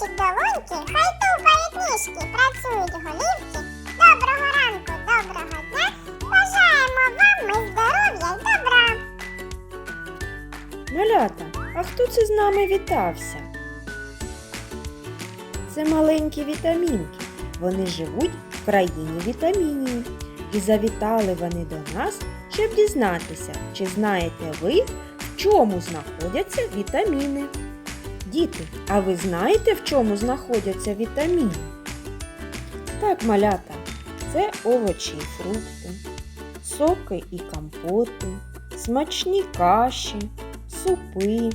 наші долоньки, хай тупають ніжки, працюють голівки. Доброго ранку, доброго дня. Бажаємо вам ми здоров'я й добра. Малята, а хто це з нами вітався? Це маленькі вітамінки. Вони живуть в країні вітамінів. І завітали вони до нас, щоб дізнатися, чи знаєте ви, в чому знаходяться вітаміни. Діти, а ви знаєте, в чому знаходяться вітаміни? Так, малята, це овочі і фрукти, соки і компоти, смачні каші, супи.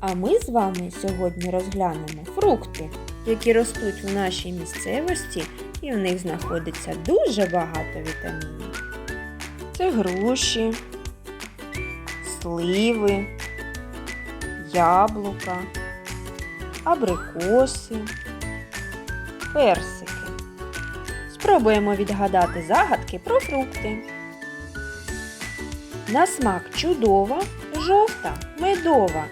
А ми з вами сьогодні розглянемо фрукти, які ростуть в нашій місцевості, і в них знаходиться дуже багато вітамінів. Це груші, сливи, яблука, абрикоси, персики. Спробуємо відгадати загадки про фрукти. На смак чудова, жовта, медова.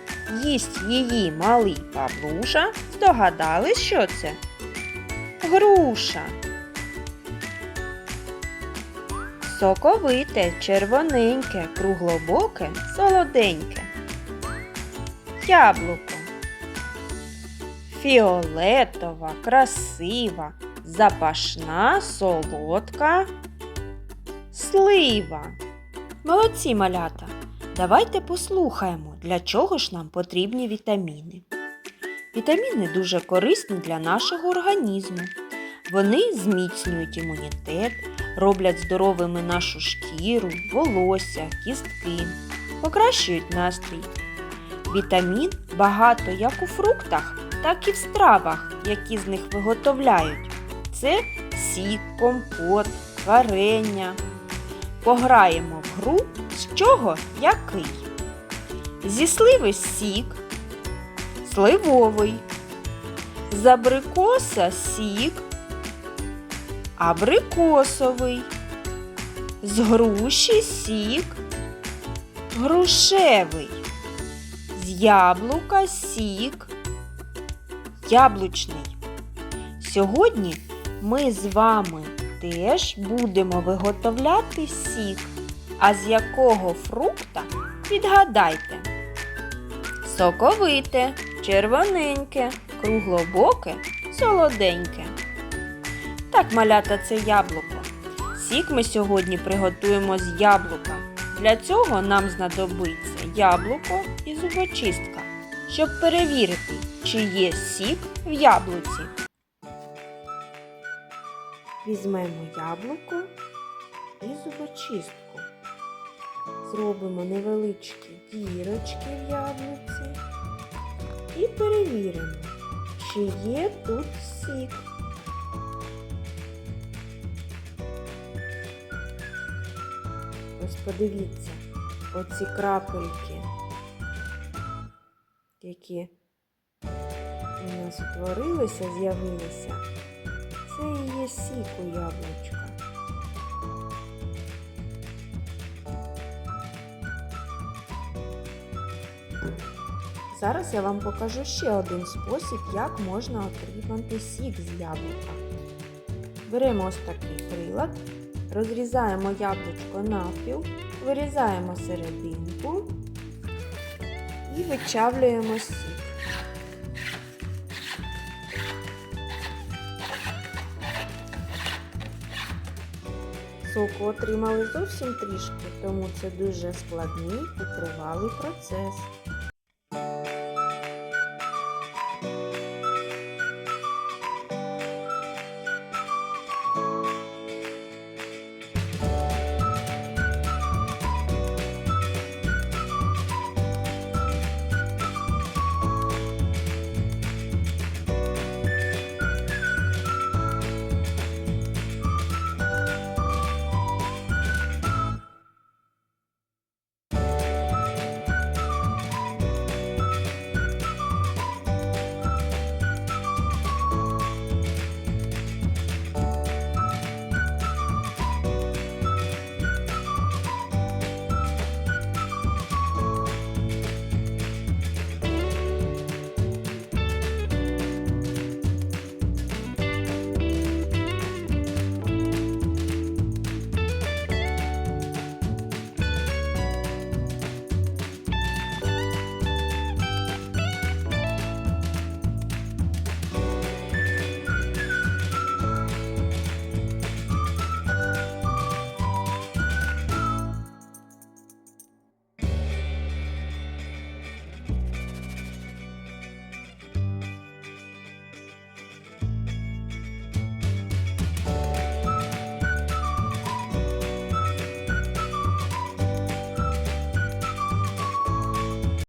Їсть її малий Павлуша. Здогадались, що це? Груша. Соковите, червоненьке, круглобоке, солоденьке. Яблуко. Фіолетова, красива, запашна, солодка. Слива. Молодці малята! Давайте послухаємо, для чого ж нам потрібні вітаміни. Вітаміни дуже корисні для нашого організму. Вони зміцнюють імунітет, роблять здоровими нашу шкіру, волосся, кістки, покращують настрій. Вітамін багато як у фруктах, так і в стравах, які з них виготовляють. Це сік, компот, варення. Пограємо в гру з чого який. Зі сливи сік, сливовий, з абрикоса сік, абрикосовий, з груші сік, грушевий, з яблука сік, яблучний. Сьогодні ми з вами теж будемо виготовляти сік. А з якого фрукта відгадайте? Соковите, червоненьке, круглобоке, солоденьке. Так, малята, це яблуко. Сік ми сьогодні приготуємо з яблука. Для цього нам знадобиться яблуко і зубочистка, щоб перевірити, чи є сік в яблуці. Візьмемо яблуко і зубочистку. Зробимо невеличкі дірочки в яблуці і перевіримо, чи є тут сік. Ось подивіться, оці крапельки, які у нас утворилися, з'явилися. Це і є сік у яблучка. Зараз я вам покажу ще один спосіб, як можна отримати сік з яблука. Беремо ось такий прилад, розрізаємо яблучко навпіл, вирізаємо серединку і вичавлюємо сік. Соку отримали зовсім трішки, тому це дуже складний і тривалий процес.